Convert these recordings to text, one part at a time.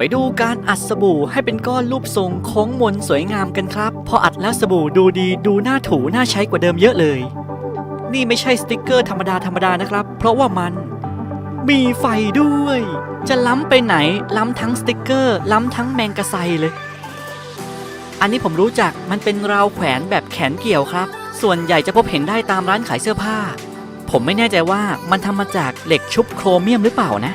ไปดูการอัดสบู่ให้เป็นก้อนรูปทรงโค้งมนสวยงามกันครับ พออัดแล้วสบู่ดูดีดูน่าถูน่าใช้กว่าเดิมเยอะเลย นี่ไม่ใช่สติกเกอร์ธรรมดาธรรมดานะครับ เพราะว่ามันมีไฟด้วย จะล้ำไปไหน ล้ำทั้งสติกเกอร์ ล้ำทั้งแมงกะไซเลย อันนี้ผมรู้จักมันเป็นราวแขวนแบบแขนเกี่ยวครับ ส่วนใหญ่จะพบเห็นได้ตามร้านขายเสื้อผ้า ผมไม่แน่ใจว่ามันทำมาจากเหล็กชุบโครเมียมหรือเปล่านะ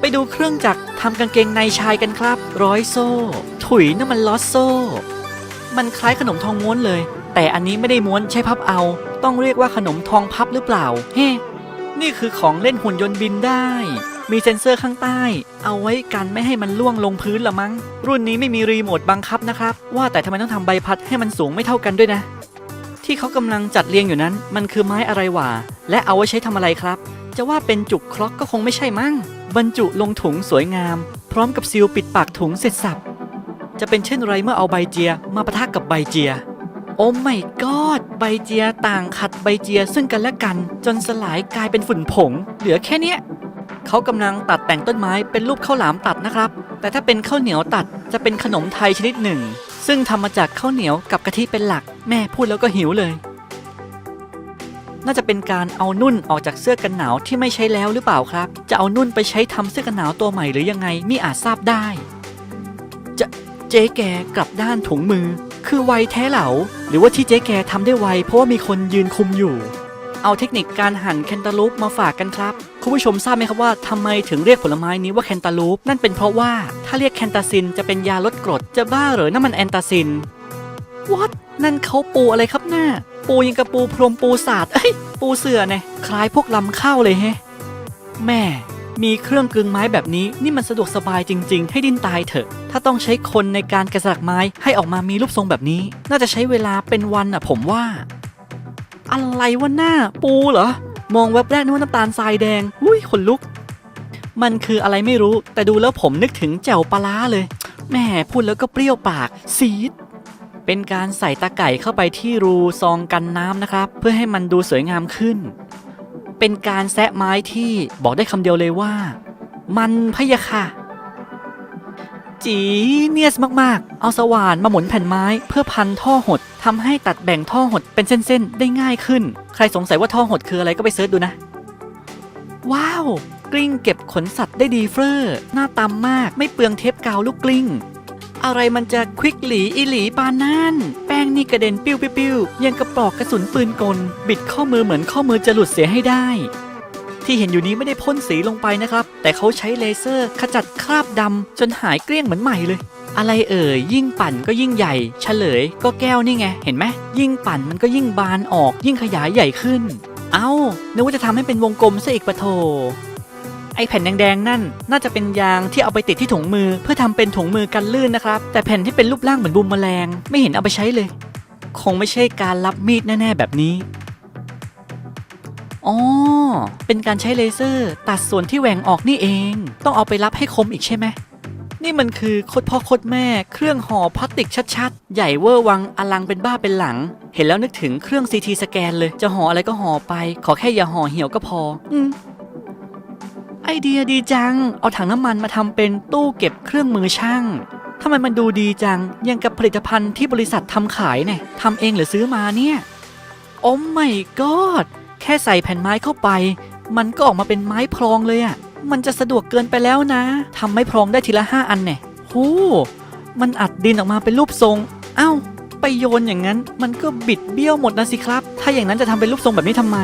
ไปดูเครื่องจักรทำกางเกงในชายกันครับ ร้อยโซ่ ถุยนั่นมันลอสโซ่ มันคล้ายขนมทองม้วนเลย แต่อันนี้ไม่ได้ม้วนใช้พับเอา ต้องเรียกว่าขนมทองพับหรือเปล่า เฮ้ นี่คือของเล่นหุ่นยนต์บินได้ มีเซ็นเซอร์ข้างใต้ เอาไว้กันไม่ให้มันล่วงลงพื้นละมั้ง รุ่นนี้ไม่มีรีโมทบังคับนะครับ ว่าแต่ทำไมต้องทำใบพัดให้มันสูงไม่เท่ากันด้วยนะ ที่เขากำลังจัดเรียงอยู่นั้น มันคือไม้อะไรหว่า และเอาไว้ใช้ทำอะไรครับ จะว่าเป็นจุกคล็อกก็คงไม่ใช่มั้ง บรรจุลงถุงสวยงาม พร้อมกับซีลปิดปากถุงเสร็จสับ จะเป็นเช่นไรเมื่อเอาใบเจียมาปะทะกับใบเจีย โอ้ไม่กอดใบเจียต่างขัดใบเจียซึ่งกันและกัน จนสลายกลายเป็นฝุ่นผง เหลือแค่เนี้ยเขากำลังตัดแต่งต้นไม้เป็นรูปข้าวหลามตัดนะครับ แต่ถ้าเป็นข้าวเหนียวตัดจะเป็นขนมไทยชนิดหนึ่ง ซึ่งทำมาจากข้าวเหนียวกับกะทิเป็นหลัก แม่พูดแล้วก็หิวเลย น่าจะเป็นการเอานุ่นออกจากเสื้อกันหนาวที่ไม่ใช้แล้วหรือเปล่าครับ จะเอานุ่นไปใช้ทำเสื้อกันหนาวตัวใหม่หรือยังไงมิอาจทราบได้ จะเจ๊แกกลับด้านถุงมือ คือไวแท้เหลาหรือว่าที่เจ๊แกทำได้ไวเพราะว่ามีคนยืนคุมอยู่ เอาเทคนิคการหั่นแคนตาลูปมาฝากกันครับคุณผู้ชมทราบไหมครับว่าทำไมถึงเรียกผลไม้นี้ว่าแคนตาลูปนั่นเป็นเพราะว่าถ้าเรียกแคนตาซินจะเป็นยาลดกรดจะบ้าหรอนั่นมันแอนตาซิน what นั่นเขาปูอะไรครับหน้า ปูยังกับปูพรมปูศาสตร์เอ้ยปูเสือเนี่ยคล้ายพวกลำข้าวเลยแฮะ แม่ มีเครื่องกลึงไม้แบบนี้นี่มันสะดวกสบายจริง ๆ ให้ดิ้นตายเถอะ ถ้าต้องใช้คนในการกระสลักไม้ให้ออกมามีรูปทรงแบบนี้ น่าจะใช้เวลาเป็นวันอะผมว่า อะไรวะหน้า ปูเหรอ มองแวบแรกนึกว่าน้ำตาลทรายแดงอุ้ยขนลุก มันคืออะไรไม่รู้ แต่ดูแล้วผมนึกถึงแจ่วปลาร้าเลยแม่พูดแล้วก็เปรี้ยวปากซีด เป็นการใส่ตะไก่เข้าไปที่รูซองกันน้ำนะครับ เพื่อให้มันดูสวยงามขึ้น เป็นการแซะไม้ที่บอกได้คำเดียวเลยว่า มันพะยะค่ะ จีเนียสมากๆ เอาสว่านมาหมุนแผ่นไม้เพื่อพันท่อหดทำให้ตัดแบ่งท่อหดเป็นเส้นๆ ได้ง่ายขึ้น ใครสงสัยว่าท่อหดคืออะไรก็ไปเสิร์ชดูนะ ว้าว กลิ้งเก็บขนสัตว์ได้ดีเฟอร์หน้าตำมากไม่เปลืองเทปกาวลูกกลิ้ง อะไรมันจะควิกหลีอีหลีปานนั่น แป้งนี่กระเด็นปิ้วปิ้วยังกระปลอกกระสุนปืนกล บิดข้อมือเหมือนข้อมือจะหลุดเสียให้ได้ ที่เห็นอยู่นี้ไม่ได้พ่นสีลงไปนะครับ แต่เขาใช้เลเซอร์ขจัดคราบดำจนหายเกลี้ยงเหมือนใหม่เลย อะไรเอ่ยยิ่งปั่นก็ยิ่งใหญ่ เฉลย ก็แก้วนี่ไง เห็นไหมยิ่งปั่นมันก็ยิ่งบานออก ยิ่งขยายใหญ่ขึ้น เอ้านึกว่าจะทำให้เป็นวงกลมซะอีกปะโถ อแผ่นแดงๆนั่น น่าจะเป็นยางที่เอาไปติดที่ถุงมือ เพื่อทำเป็นถุงมือกันลื่นนะครับ แต่แผ่นที่เป็นรูปร่างเหมือนบุมแมลง ไม่เห็นเอาไปใช้เลย คงไม่ใช่การรับมีดแน่ ๆ แบบนี้อ๋อ เป็นการใช้เลเซอร์ตัดส่วนที่แหว่งออกนี่เอง ต้องเอาไปรับให้คมอีกใช่ไหม นี่มันคือโคตรพ่อโคตรแม่ เครื่องห่อพลาสติกชัดๆ ใหญ่เวอร์วังอลังเป็นบ้าเป็นหลัง เห็นแล้วนึกถึงเครื่อง CT สแกนเลย จะห่ออะไรก็ห่อไป ขอแค่อย่าห่อเหี่ยวก็พอ อืม ไอเดียดีจัง เอาถังน้ำมันมาทำเป็นตู้เก็บเครื่องมือช่างทำไมมันดูดีจัง ยังกับผลิตภัณฑ์ที่บริษัททำขายเนี่ยทำเองหรือซื้อมาเนี่ย โอ้ไม่กอดแค่ใส่แผ่นไม้เข้าไป มันก็ออกมาเป็นไม้พรองเลยอะ่ะมันจะสะดวกเกินไปแล้วนะทำไม้พรองได้ทีละห้าอันเนี่ยหูมันอัดดินออกมาเป็นรูปทรง เอ้า ไปโยนอย่างนั้น มันก็บิดเบี้ยวหมดนะสิครับ ถ้าอย่างนั้นจะทำเป็นรูปทรงแบบนี้ทำไม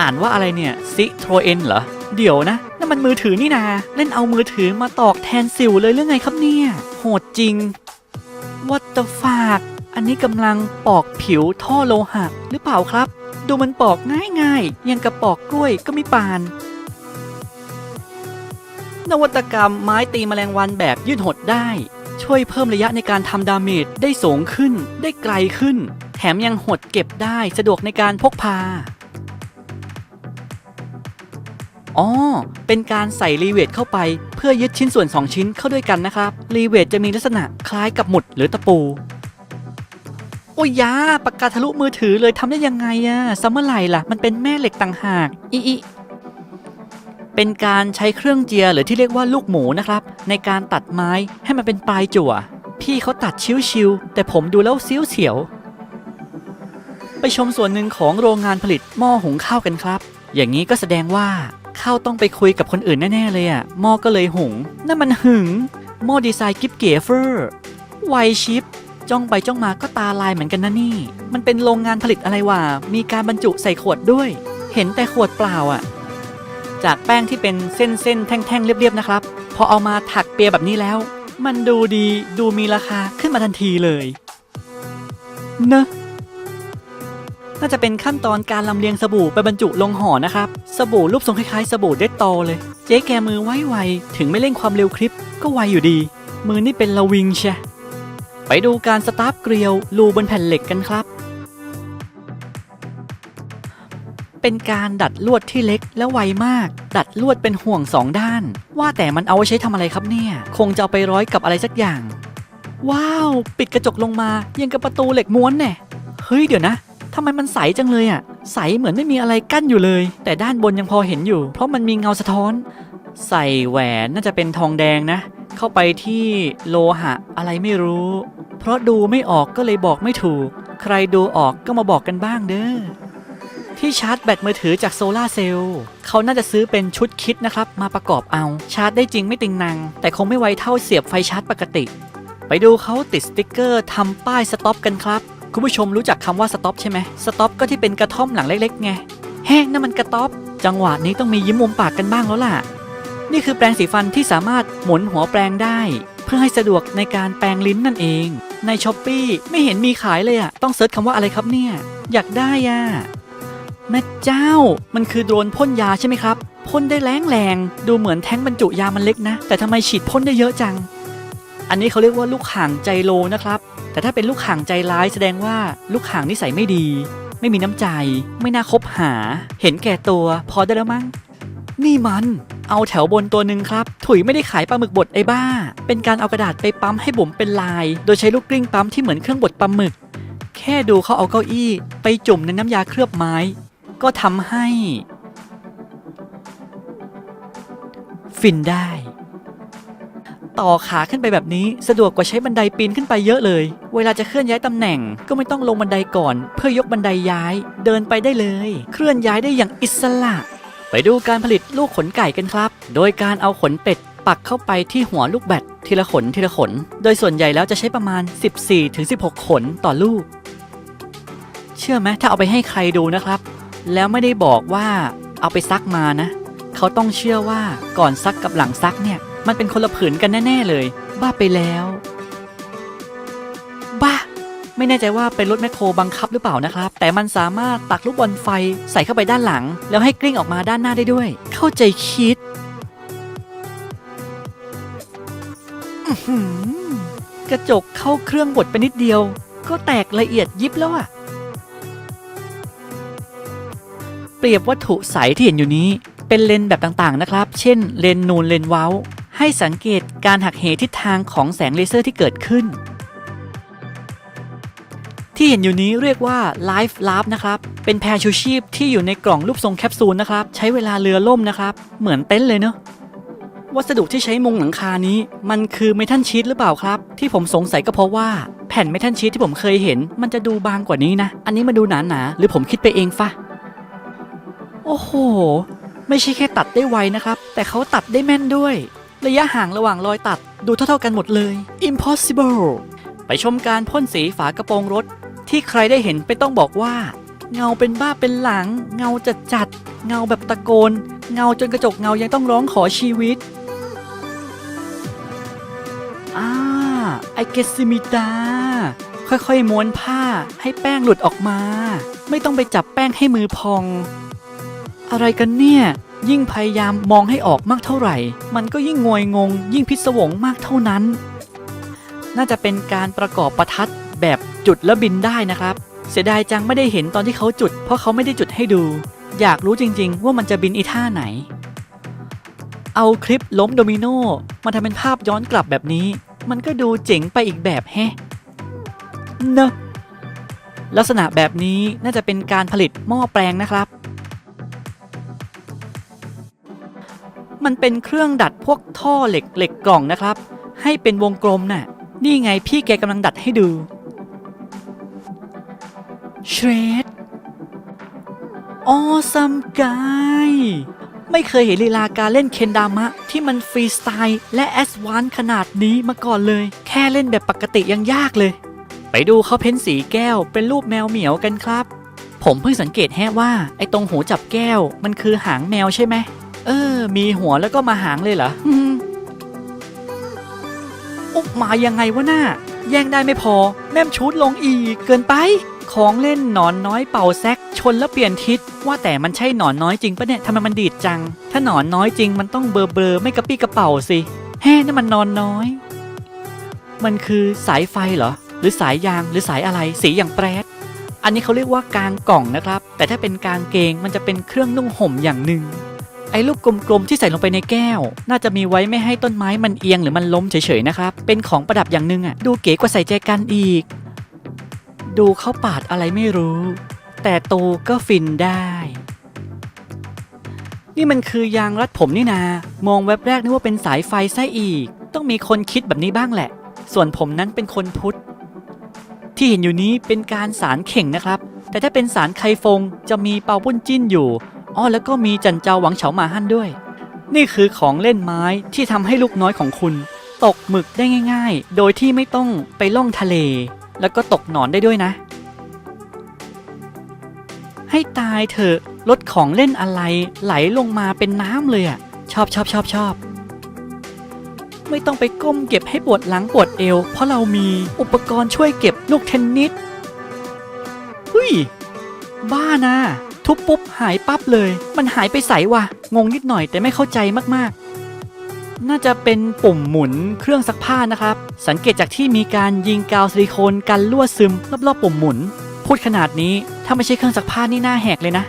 อ่านว่าอะไรเนี่ยซิโทรเอนเหรอ เดี๋ยวนะนั่นมันมือถือนี่นา เล่นเอามือถือมาตอกแทนสิวเลยเรื่องไงครับเนี่ย โหดจริง What the fuck อันนี้กำลังปอกผิวท่อโลหะหรือเปล่าครับ ดูมันปอกง่ายๆ ยังกับปอกกล้วยก็ไม่ปาน นวัตกรรมไม้ตีแมลงวันแบบยืดหดได้ ช่วยเพิ่มระยะในการทำดาเมจได้สูงขึ้น ได้ไกลขึ้น แถมยังหดเก็บได้สะดวกในการพกพา อ๋อ เป็นการใส่รีเวทเข้าไป เพื่อยึดชิ้นส่วน 2 ชิ้นเข้าด้วยกันนะครับ รีเวทจะมีลักษณะคล้ายกับหมุดหรือตะปู โอ้ยยาปากกาทะลุมือถือเลยทำได้ยังไงอะซัมเมอร์ไหร่ล่ะ มันเป็นแม่เหล็กต่างหากอีอีเป็นการใช้เครื่องเจียหรือที่เรียกว่าลูกหมูนะครับ ในการตัดไม้ให้มันเป็นปลายจั่ว พี่เขาตัดชิวๆแต่ผมดูแล้วเสียวเสียวๆไปชมส่วนหนึ่งของโรงงานผลิตหม้อหุงข้าวกันครับ อย่างนี้ก็แสดงว่า ข้าวต้องไปคุยกับคนอื่นแน่ ๆ เลยอะหม้อก็เลยหุงนั่นมันหึงหม้อดีไซน์กิฟเก๋เฟอร์ไวชิปจ้องไปจ้องมาก็ตาลายเหมือนกันนะนี่ มันเป็นโรงงานผลิตอะไรวะ มีการบรรจุใส่ขวดด้วย เห็นแต่ขวดเปล่าอะจากแป้งที่เป็นเส้นเส้นๆแท่งๆ เรียบๆ นะครับ พอเอามาถักเปียแบบนี้แล้ว มันดูดีดูมีราคาขึ้นมาทันทีเลย เนอะ น่าจะเป็นขั้นตอนการลำเลียงสบู่ไปบรรจุลงห่อนะครับ สบู่รูปทรงคล้ายๆ สบู่เด็ดโตเลย เจ๊แกมือไวไวๆถึงไม่เร่งความเร็วคลิป ก็ไวอยู่ดี มือนี่เป็นละวิงเชะไปดูการสตาร์ฟเกลียวรูบนแผ่นเหล็กกันครับ เป็นการดัดลวดที่เล็กและไวมาก ดัดลวดเป็นห่วงสองด้าน ว่าแต่มันเอาไว้ใช้ทำอะไรครับเนี่ย คงจะเอาไปร้อยกับอะไรสักอย่าง ว้าว ปิดกระจกลงมายังกับประตูเหล็กม้วนแน่เฮ้ยเดี๋ยวนะ ทำไมมันใสจังเลยอะ่ะ ใสเหมือนไม่มีอะไรกั้นอยู่เลย แต่ด้านบนยังพอเห็นอยู่ เพราะมันมีเงาสะท้อน ใส่แหวนน่าจะเป็นทองแดงนะ เข้าไปที่โลหะอะไรไม่รู้ เพราะดูไม่ออกก็เลยบอกไม่ถูก ใครดูออกก็มาบอกกันบ้างเด้อที่ชาร์จแบตมือถือจากโซลาร์เซลล์เขาน่าจะซื้อเป็นชุดคิดนะครับ มาประกอบเอาชาร์จได้จริงไม่ติงนังแต่คงไม่ไวเท่าเสียบไฟชาร์จปกติ ไปดูเขาติดสติกเกอร์ทำป้ายสต็อปกันครับ คุณผู้ชมรู้จักคำว่าสต็อปใช่ไหมสต็อปก็ที่เป็นกระท่อมหลังเล็กๆไงแฮ้นั่นมันกระต๊อบ จังหวะนี้ต้องมียิ้มมุมปากกันบ้างแล้วล่ะ นี่คือแปรงสีฟันที่สามารถหมุนหัวแปรงได้ เพื่อให้สะดวกในการแปรงลิ้นนั่นเอง ในช้อปปีไม่เห็นมีขายเลยอะต้องเซิร์ชคำว่าอะไรครับเนี่ย อยากได้อะแม่เจ้า มันคือโดรนพ่นยาใช่ไหมครับพ่นได้แรงแรงๆดูเหมือนแท้งบรรจุยามันเล็กนะ แต่ทำไมฉีดพ่นได้เยอะจัง อันนี้เขาเรียกว่าลูกห่างใจโลนะครับ แต่ถ้าเป็นลูกห่างใจร้ายแสดงว่าลูกห่างนิสัยไม่ดี ไม่มีน้ำใจ ไม่น่าคบหา เห็นแก่ตัว พอได้แล้วมั้ง นี่มัน เอาแถวบนตัวหนึ่งครับ ถุยไม่ได้ขายปลาหมึกบดไอ้บ้า เป็นการเอากระดาษไปปั๊มให้บุ๋มเป็นลาย โดยใช้ลูกกลิ้งปั๊มที่เหมือนเครื่องบดปลาหมึก แค่ดูเขาเอาเก้าอี้ ไปจุ่มในน้ำยาเคลือบไม้ ก็ทำให้ ฟินได้ ต่อขาขึ้นไปแบบนี้ สะดวกกว่าใช้บันไดปีนขึ้นไปเยอะเลย เวลาจะเคลื่อนย้ายตำแหน่งก็ไม่ต้องลงบันไดก่อน เพื่อยกบันไดย้าย เดินไปได้เลย เคลื่อนย้ายได้อย่างอิสระ ไปดูการผลิตลูกขนไก่กันครับ โดยการเอาขนเป็ดปักเข้าไปที่หัวลูกแบตทีละขนทีละขน โดยส่วนใหญ่แล้วจะใช้ประมาณ 14-16 ขนต่อลูก เชื่อไหมถ้าเอาไปให้ใครดูนะครับ แล้วไม่ได้บอกว่าเอาไปซักมานะ เขาต้องเชื่อว่าก่อนซักกับหลังซักเนี่ย มันเป็นคนละผืนกันแน่ ๆ เลย บ้าไปแล้ว บ้า ไม่แน่ใจว่าเป็นรถแมคโครบังคับหรือเปล่านะครับ แต่มันสามารถตักลูกบอลไฟใส่เข้าไปด้านหลัง แล้วให้กลิ้งออกมาด้านหน้าได้ด้วย เข้าใจคิดกระจกเข้าเครื่องบดไปนิดเดียว ก็แตกละเอียดยิบแล้วอะเปรียบวัตถุใสที่เห็นอยู่นี้เป็นเลนแบบต่างๆนะครับ เช่น เลนนูนเลนเว้า ให้สังเกตการหักเหทิศทางของแสงเลเซอร์ที่เกิดขึ้น ที่เห็นอยู่นี้เรียกว่า Life l a b นะครับ เป็นแพรชูชีพที่อยู่ในกล่องรูปทรงแคปซูลนะครับ ใช้เวลาเรือล่มนะครับ เหมือนเต็นท์เลยเนาะวัสดุที่ใช้มุงหลังคานี้ มันคือเมทัลชีตหรือเปล่าครับ ที่ผมสงสัยก็เพราะว่าแผ่นเมทัลชีตที่ผมเคยเห็น มันจะดูบางกว่านี้นะ อันนี้มาดูหนาๆหรือผมคิดไปเองฟะโอ้โห ไม่ใช่แค่ตัดได้ไวนะครับ แต่เขาตัดได้แม่นด้วย ระยะห่างระหว่างรอยตัดดูเท่าๆกันหมดเลย impossible ไปชมการพ่นสีฝากระโปรงรถ ที่ใครได้เห็นไปต้องบอกว่า เงาเป็นบ้าเป็นหลัง เงาจัดจัดๆเงาแบบตะโกน เงาจนกระจกเงายังต้องร้องขอชีวิตอ่าไอเกซิมิตาค่อยๆม้วนผ้าให้แป้งหลุดออกมา ไม่ต้องไปจับแป้งให้มือพอง อะไรกันเนี่ย ยิ่งพยายามมองให้ออกมากเท่าไหร่ มันก็ยิ่งงวยงง ยิ่งพิศวงมากเท่านั้น น่าจะเป็นการประกอบประทัดแบบจุดแล้วบินได้นะครับ เสียดายจังไม่ได้เห็นตอนที่เขาจุด เพราะเขาไม่ได้จุดให้ดู อยากรู้จริง ๆ ว่ามันจะบินอีท่าไหน เอาคลิปล้มโดมิโนมาทำเป็นภาพย้อนกลับแบบนี้ มันก็ดูเจ๋งไปอีกแบบแฮะเนอะลักษณะแบบนี้น่าจะเป็นการผลิตหม้อแปลงนะครับ มันเป็นเครื่องดัดพวกท่อเหล็กเหล็กกล่องนะครับ ให้เป็นวงกลมน่ะ นี่ไงพี่แกกำลังดัดให้ดูเชรดออซัมกายไม่เคยเห็นลีลาการเล่นเคนดามะ ที่มันฟรีสไตล์และแอดวานขนาดนี้มาก่อนเลย แค่เล่นแบบปกติยังยากเลย ไปดูเขาเพ้นสีแก้วเป็นรูปแมวเหมียวกันครับ ผมเพิ่งสังเกตแฮะว่า ไอ้ตรงหูจับแก้วมันคือหางแมวใช่ไหม เออ มีหัวแล้วก็มาหางเลยเหรออุ๊บมายังไงวะน่าแย่งได้ไม่พอ แม่มชุดลงอีก เกินไป ของเล่นหนอนน้อยเป่าแซกชนแล้วเปลี่ยนทิศ ว่าแต่มันใช่หนอนน้อยจริงปะเนี่ยทำไมมันดีดจัง ถ้าหนอนน้อยจริงมันต้องเบลอเบลอไม่กระปี้กระเป๋าสิแฮ่นี่มันนอนน้อย มันคือสายไฟเหรอ หรือสายยางหรือสายอะไรสีอย่างแปรดอันนี้เขาเรียกว่ากางกล่องนะครับ แต่ถ้าเป็นกางเกงมันจะเป็นเครื่องนุ่งห่มอย่างหนึ่ง ไอ้ลูกกลมๆที่ใส่ลงไปในแก้ว น่าจะมีไว้ไม่ให้ต้นไม้มันเอียงหรือมันล้มเฉยๆนะครับ เป็นของประดับอย่างหนึ่งอะ ดูเก๋กว่าใส่แจกันอีก ดูเขาปาดอะไรไม่รู้ แต่โตก็ฟินได้ นี่มันคือยางรัดผมนี่นา มองแวบแรกนึกว่าเป็นสายไฟไส้อีก ต้องมีคนคิดแบบนี้บ้างแหละ ส่วนผมนั้นเป็นคนพุทธ ที่เห็นอยู่นี้เป็นการสารเข่งนะครับ แต่ถ้าเป็นสารไคฟงจะมีเปาปุ้นจิ้นอยู่ อ้อแล้วก็มีจันเจ้าหวังเฉามาหั่นด้วย นี่คือของเล่นไม้ที่ทำให้ลูกน้อยของคุณ ตกหมึกได้ง่าย ๆ โดยที่ไม่ต้องไปล่องทะเล แล้วก็ตกหนอนได้ด้วยนะ ให้ตายเถอะรถของเล่นอะไรไหลลงมาเป็นน้ำเลยอะชอบชอบชอบชอบไม่ต้องไปก้มเก็บให้ปวดหลังปวดเอว เพราะเรามีอุปกรณ์ช่วยเก็บลูกเทนนิสเฮ้ย บ้านะ ทุบปุ๊บหายปั๊บเลย มันหายไปใสว่ะ งงนิดหน่อยแต่ไม่เข้าใจมากๆ น่าจะเป็นปุ่มหมุนเครื่องซักผ้านะครับ สังเกตจากที่มีการยิงกาวซิลิโคนกันรั่วซึมรอบๆปุ่มหมุน พูดขนาดนี้ถ้าไม่ใช่เครื่องซักผ้านี่หน้าแหกเลยนะ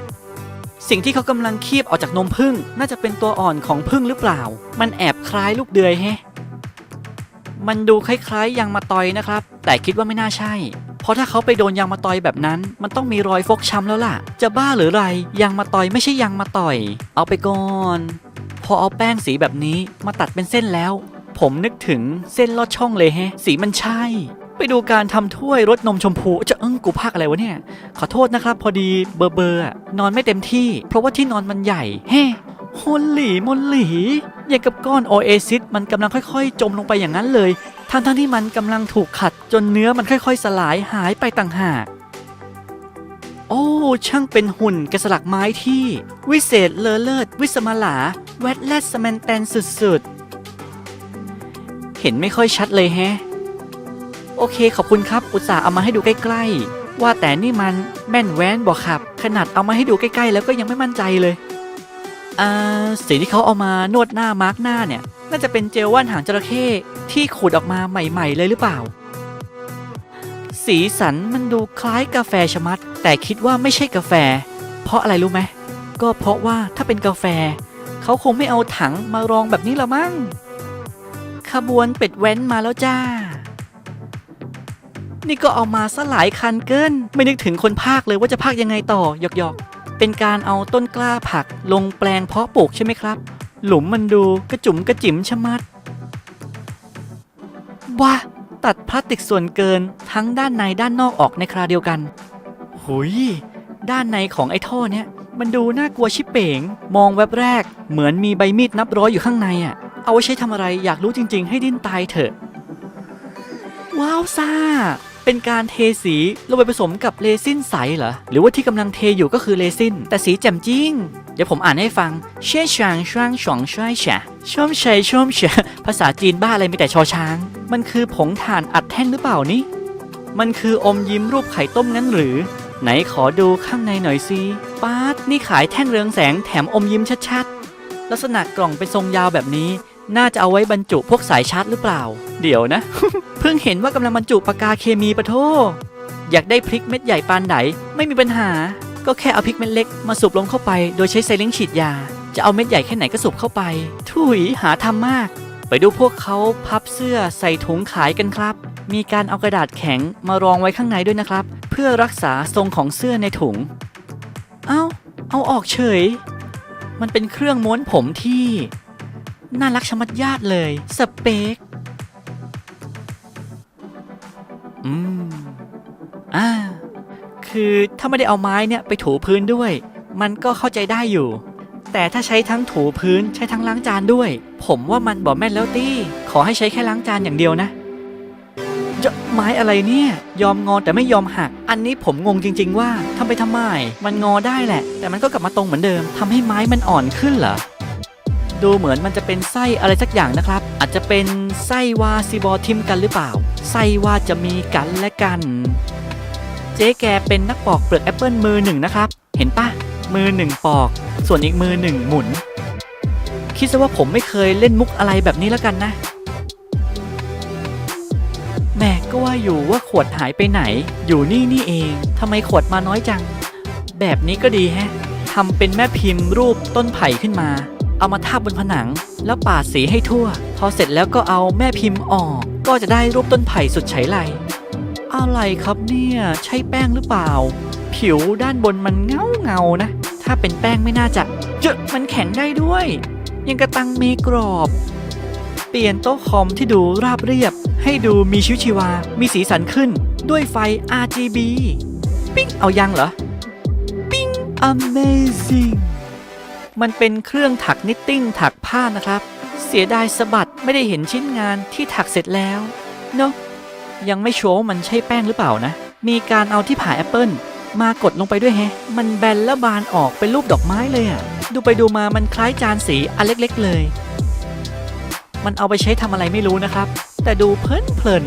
สิ่งที่เขากำลังคีบออกจากนมผึ้งน่าจะเป็นตัวอ่อนของผึ้งหรือเปล่า มันแอบคล้ายลูกเดือยแฮะมันดูคล้ายๆยางมาตอยนะครับ แต่คิดว่าไม่น่าใช่ ราะถ้าเขาไปโดนยางมาตอยแบบนั้น มันต้องมีรอยฟกช้ำแล้วล่ะ จะบ้าหรือไรยางมาตอยไม่ใช่ยางมาตอย เอาไปก่อน พอเอาแป้งสีแบบนี้มาตัดเป็นเส้นแล้ว ผมนึกถึงเส้นลอดช่องเลยแฮะ สีมันใช่ ไปดูการทำถ้วยรสนมชมพูจะเอิ้งกูภาคอะไรวะเนี่ย ขอโทษนะครับ พอดีเบอร์เบอร์นอนไม่เต็มที่ เพราะว่าที่นอนมันใหญ่เฮ้ฮอนหลีมอนหลีอย่างกับก้อนโอเอซิสมันกำลังค่อยๆ จมลงไปอย่างนั้นเลย ทั้งทั้งๆที่มันกำลังถูกขัดจนเนื้อมันค่อยๆ สลายหายไปต่างหาก โอ้ ช่างเป็นหุ่นกระสลักไม้ที่ วิเศษเลอเลิศวิสมาลา แวดแลดสแมนแตนสุดๆ เห็นไม่ค่อยชัดเลยแฮะ โอเคขอบคุณครับ อุตส่าห์เอามาให้ดูใกล้ๆ ว่าแต่นี่มันแม่นแว้นบอกครับ ขนาดเอามาให้ดูใกล้ๆ แล้วก็ยังไม่มั่นใจเลย อ่าสิ่งที่เขาเอามานวดหน้ามาร์กหน้าเนี่ย น่าจะเป็นเจลว่านหางจระเข้ที่ขูดออกมาใหม่ ๆ เลยหรือเปล่า สีสันมันดูคล้ายกาแฟชะมัด แต่คิดว่าไม่ใช่กาแฟ เพราะอะไรรู้ไหมก็เพราะว่าถ้าเป็นกาแฟ เขาคงไม่เอาถังมารองแบบนี้ละมั้งขบวนเป็ดแว้นมาแล้วจ้า นี่ก็เอามาซะหลายคันเกิน ไม่นึกถึงคนภาคเลยว่าจะภาคยังไงต่อหยอกๆ เป็นการเอาต้นกล้าผักลงแปลงเพาะปลูกใช่ไหมครับ หลุมมันดูกระจุ๋มกระจิ๋มชะมัด ว้า ตัดพลาสติกส่วนเกินทั้งด้านในด้านนอกออกในคราเดียวกัน หุย ด้านในของไอ้ท่อเนี้ยมันดูน่ากลัวชิบเป๋ง มองแวบแรก เหมือนมีใบมีดนับร้อยอยู่ข้างในอะ เอาไว้ใช้ทำอะไรอยากรู้จริง ๆ ให้ดิ้นตายเถอะ ว้าวซ่า เป็นการเทสีลงไปผสมกับเรซินใสเหรอ หรือว่าที่กำลังเทอยู่ก็คือเรซินแต่สีแจ่มจริง ดี๋ยวผมอ่านให้ฟัง เชี่ยชางช่างฉวงช่วยฉะชมชัยชมเฉะภาษาจีนบ้าอะไรมีแต่ชอช้าง มันคือผงถ่านอัดแท่งหรือเปล่านี่ มันคืออมยิ้มรูปไข่ต้มงั้นหรือ ไหนขอดูข้างในหน่อยสิป๊าดนี่ขายแท่งเรืองแสงแถมอมยิ้มชัดๆ ลักษณะกล่องเป็นทรงยาวแบบนี้ น่าจะเอาไว้บรรจุพวกสายชาร์จหรือเปล่า เดี๋ยวนะ เพิ่งเห็นว่ากำลังบรรจุปากกาเคมีปะโทอยากได้พริกเม็ดใหญ่ปานไหนไม่มีปัญหา ก็แค่เอาพริกเม็ดเล็กมาสูบลงเข้าไป โดยใช้ไซลิงฉีดยา จะเอาเม็ดใหญ่แค่ไหนก็สูบเข้าไป ถุยหาทำมาก ไปดูพวกเขาพับเสื้อใส่ถุงขายกันครับ มีการเอากระดาษแข็งมารองไว้ข้างในด้วยนะครับ เพื่อรักษาทรงของเสื้อในถุง เอ้า เอาออกเฉย มันเป็นเครื่องม้วนผมที่ น่ารักชะมัดญาติเลยสเปคอืมอ่า คือถ้าไม่ได้เอาไม้เนี่ยไปถูพื้นด้วย มันก็เข้าใจได้อยู่ แต่ถ้าใช้ทั้งถูพื้นใช้ทั้งล้างจานด้วย ผมว่ามันบอแม่นแล้วตี้ขอให้ใช้แค่ล้างจานอย่างเดียวนะจะไม้อะไรเนี่ย ยอมงอแต่ไม่ยอมหัก อันนี้ผมงงจริง ๆ ว่าทำไปทำไมมันงอได้แหละ แต่มันก็กลับมาตรงเหมือนเดิมทำให้ไม้มันอ่อนขึ้นเหรอดูเหมือนมันจะเป็นไส้อะไรสักอย่างนะครับ อาจจะเป็นไส้วาซิบอทิมกันหรือเปล่า ไส้วาจะมีกันและกัน เจ๊แกเป็นนักปอกเปลือกแอปเปิลมือหนึ่งนะครับ เห็นปะมือหนึ่งปอก ส่วนอีกมือหนึ่งหมุน คิดซะว่าผมไม่เคยเล่นมุกอะไรแบบนี้แล้วกันนะแม่ก็ว่าอยู่ว่าขวดหายไปไหน อยู่นี่นี่เองทำไมขวดมาน้อยจัง แบบนี้ก็ดีแฮะทำเป็นแม่พิมพ์รูปต้นไผ่ขึ้นมา เอามาทาบบนผนัง แล้วปาดสีให้ทั่ว พอเสร็จแล้วก็เอาแม่พิมพ์ออก ก็จะได้รูปต้นไผ่สุดใช้ไร อะไรครับเนี่ย ใช่แป้งหรือเปล่า ผิวด้านบนมันเงาเงานะ ถ้าเป็นแป้งไม่น่าจะเจอะมันแข็งได้ด้วย ยังกระตังเมกรอบ เปลี่ยนโต๊ะคอมที่ดูราบเรียบ ให้ดูมีชีวิตชีวา มีสีสันขึ้น ด้วยไฟ RGB ปิ้งเอายังเหรอ ปิ้ง Amazing มันเป็นเครื่องถักนิตติ้งถักผ้านะครับ เสียดายสะบัดไม่ได้เห็นชิ้นงานที่ถักเสร็จแล้ว เนอะ ยังไม่ชัวร์ว่ามันใช่แป้งหรือเปล่านะ มีการเอาที่ผ่าแอปเปิลมากดลงไปด้วยแฮะ มันแบนแล้วบานออกเป็นรูปดอกไม้เลยอะดูไปดูมามันคล้ายจานสีอันเล็กๆเลย มันเอาไปใช้ทำอะไรไม่รู้นะครับ แต่ดูเพลินเพลิน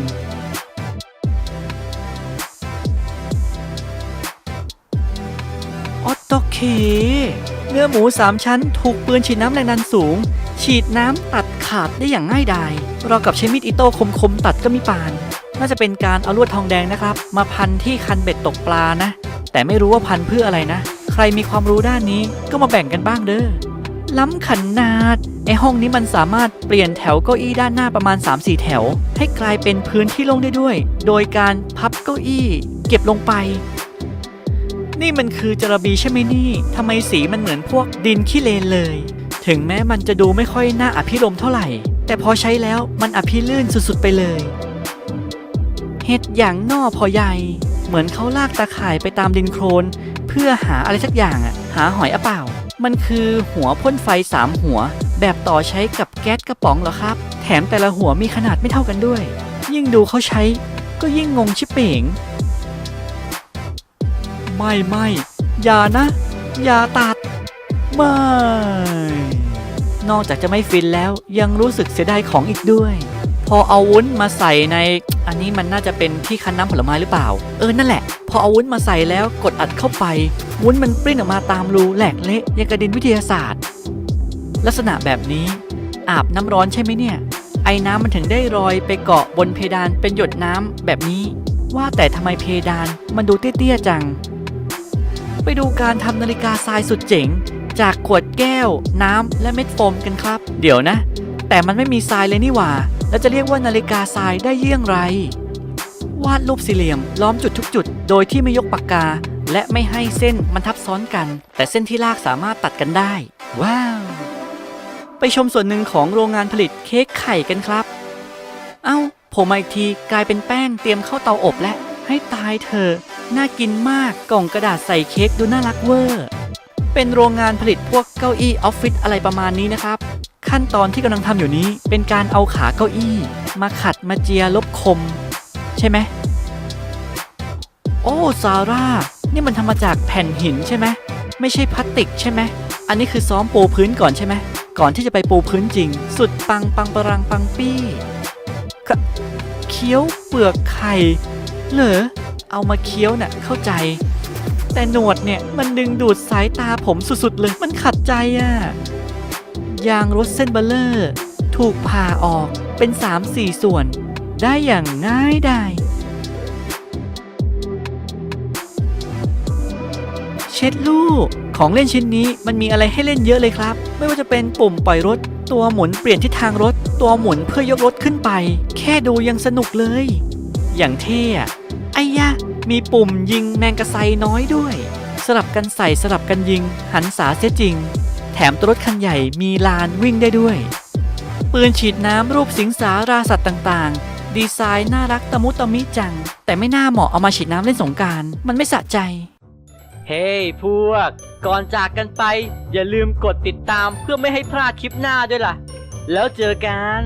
ออตโตเค เนื้อหมูสามชั้น ถูกปืนฉีดน้ำแรงดันสูง ฉีดน้ำตัดขาดได้อย่างง่ายดายเรากับใช้มีดอิโต้คมๆตัดก็มีปาน น่าจะเป็นการเอาลวดทองแดงนะครับ มาพันที่คันเบ็ดตกปลานะ แต่ไม่รู้ว่าพันเพื่ออะไรนะ ใครมีความรู้ด้านนี้ก็มาแบ่งกันบ้างเด้อล้ำขนาดไอห้องนี้มันสามารถเปลี่ยนแถวเก้าอี้ด้านหน้าประมาณ 3-4 แถว ให้กลายเป็นพื้นที่โล่งได้ด้วย โดยการพับเก้าอี้ เก็บลงไป นี่มันคือจระบีใช่ไหมนี่ทำไมสีมันเหมือนพวกดินขี้เลนเลย ถึงแม้มันจะดูไม่ค่อยน่าอภิรมเท่าไหร่ แต่พอใช้แล้วมันอภิลื่นสุดๆไปเลย เห็ดอย่างนอพอใหญ่ เหมือนเขาลากตาข่ายไปตามดินโคลน เพื่อหาอะไรสักอย่างอะหาหอยอะเปล่า มันคือหัวพ่นไฟสามหัว แบบต่อใช้กับแก๊สกระป๋องเหรอครับ แถมแต่ละหัวมีขนาดไม่เท่ากันด้วย ยิ่งดูเขาใช้ ก็ยิ่งงงชิบเป๋งไม่ไม่อย่านะ อย่าตัด ไม่ นอกจากจะไม่ฟินแล้วยังรู้สึกเสียดายของอีกด้วย พอเอาวุ้นมาใส่ใน อันนี้มันน่าจะเป็นที่คั้นน้ำผลไม้หรือเปล่า เออนั่นแหละ พอเอาวุ้นมาใส่แล้วกดอัดเข้าไป วุ้นมันปริ้นออกมาตามรูแหลกเละยังกระดินวิทยาศาสตร์ ลักษณะแบบนี้ อาบน้ำร้อนใช่ไหมเนี่ย ไอ้น้ำมันถึงได้รอยไปเกาะบนเพดานเป็นหยดน้ำแบบนี้ ว่าแต่ทำไมเพดานมันดูเตี้ยๆจัง ไปดูการทำนาฬิกาทรายสุดเจ๋ง จากขวดแก้ว น้ำและเม็ดโฟมกันครับ เดี๋ยวนะ แต่มันไม่มีทรายเลยนี่หว่า แล้วจะเรียกว่านาฬิกาทรายได้เยี่ยงไร วาดรูปสี่เหลี่ยม ล้อมจุดทุกจุด โดยที่ไม่ยกปากกา และไม่ให้เส้นมันทับซ้อนกัน แต่เส้นที่ลากสามารถตัดกันได้ ว้าว ไปชมส่วนหนึ่งของโรงงานผลิตเค้กไข่กันครับ เอ้าผมมาอีกทีกลายเป็นแป้งเตรียมเข้าเตาอบแล้วให้ตายเถอะน่ากินมากกล่องกระดาษใส่เค้กดูน่ารักเวอร์เป็นโรงงานผลิตพวกเก้าอี้ออฟฟิศอะไรประมาณนี้นะครับ ขั้นตอนที่กำลังทำอยู่นี้เป็นการเอาขาเก้าอี้ มาขัดมาเจียลบคม ใช่ไหม โอ้ซาร่า นี่มันทำมาจากแผ่นหินใช่ไหมไม่ใช่พลาสติกใช่ไหม อันนี้คือซ้อมปูพื้นก่อนใช่ไหม ก่อนที่จะไปปูพื้นจริง สุดปังปังปรังปังปี้เคี้ยวเปลือกไข่ เหรอ เอามาเคี้ยวน่ะเข้าใจ แต่หนวดเนี่ยมันดึงดูดสายตาผมสุดๆเลย มันขัดใจอะ่ะ ยางรถเส้นเบลเลอร์ ถูกผ่าออกเป็น 3-4 ส่วน ได้อย่างง่ายดายเช็ดลูก ของเล่นชิ้นนี้มันมีอะไรให้เล่นเยอะเลยครับ ไม่ว่าจะเป็นปุ่มปล่อยรถ ตัวหมุนเปลี่ยนทิศทางรถ ตัวหมุนเพื่อยกรถขึ้นไป แค่ดูยังสนุกเลย อย่างเท่อะไอ้ยะ มีปุ่มยิงแมงกะไซน้อยด้วย สลับกันใส่สลับกันยิง หันษาเสียจริง แถมตัวรถคันใหญ่มีลานวิ่งได้ด้วย ปืนฉีดน้ำรูปสิงสาราสัตว์ต่างๆ ดีไซน์น่ารักตะมุตะมิจัง แต่ไม่น่าเหมาะเอามาฉีดน้ำเล่นสงการ มันไม่สะใจ เฮ้ hey, พวก ก่อนจากกันไป อย่าลืมกดติดตามเพื่อไม่ให้พลาดคลิปหน้าด้วยล่ะ แล้วเจอกัน